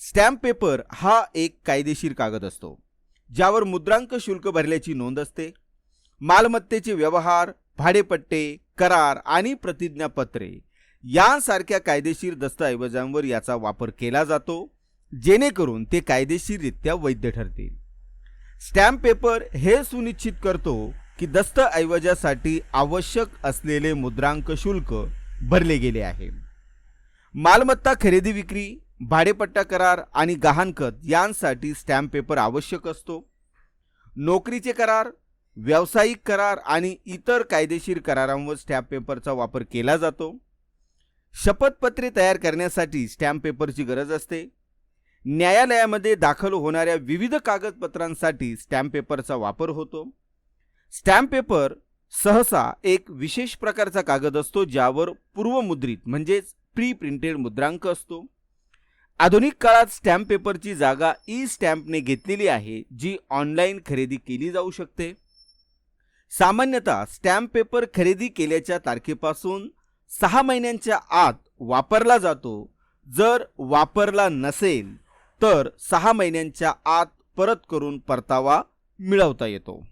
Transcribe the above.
Stamp paper हा एक कायदेशीर कागद असतो ज्यावर मुद्रांक शुल्क भरल्याची नोंद असते मालमत्तेचे व्यवहार भाडेपट्टे करार आणि प्रतिज्ञापत्रे यांसारख्या कायदेशीर दस्तऐवजांवर याचा वापर केला जातो जेणेकरून ते कायदेशीररित्या वैध ठरतील. स्टॅम्प पेपर हे सुनिश्चित करतो की दस्तऐवजासाठी आवश्यक असलेले मुद्रांक शुल्क भरले गेले आहे. मालमत्ता खरेदी विक्री भाडेपट्टा करार आणि गहाणखत यांसाठी स्टॅम्प पेपर आवश्यक असतो. नोकरीचे करार व्यावसायिक करार आणि इतर कायदेशीर करारांवर स्टॅम्प पेपरचा वापर केला जातो. शपथपत्रे तयार करण्यासाठी स्टॅम्प पेपरची गरज असते. न्यायालयामध्ये दाखल होणाऱ्या विविध कागदपत्रांसाठी स्टॅम्प पेपरचा वापर होतो. स्टॅम्प पेपर सहसा एक विशेष प्रकारचा कागद असतो ज्यावर पूर्वमुद्रित म्हणजेच प्री प्रिंटेड मुद्रांक असतो. आधुनिक काळात स्टॅम्प पेपरची जागा ई स्टॅम्पने घेतलेली आहे जी ऑनलाईन खरेदी केली जाऊ शकते. सामान्यतः स्टॅम्प पेपर खरेदी केल्याच्या तारखेपासून सहा महिन्यांच्या आत वापरला जातो. जर वापरला नसेल तर सहा महिन्यांच्या आत परत करून परतावा मिळवता येतो.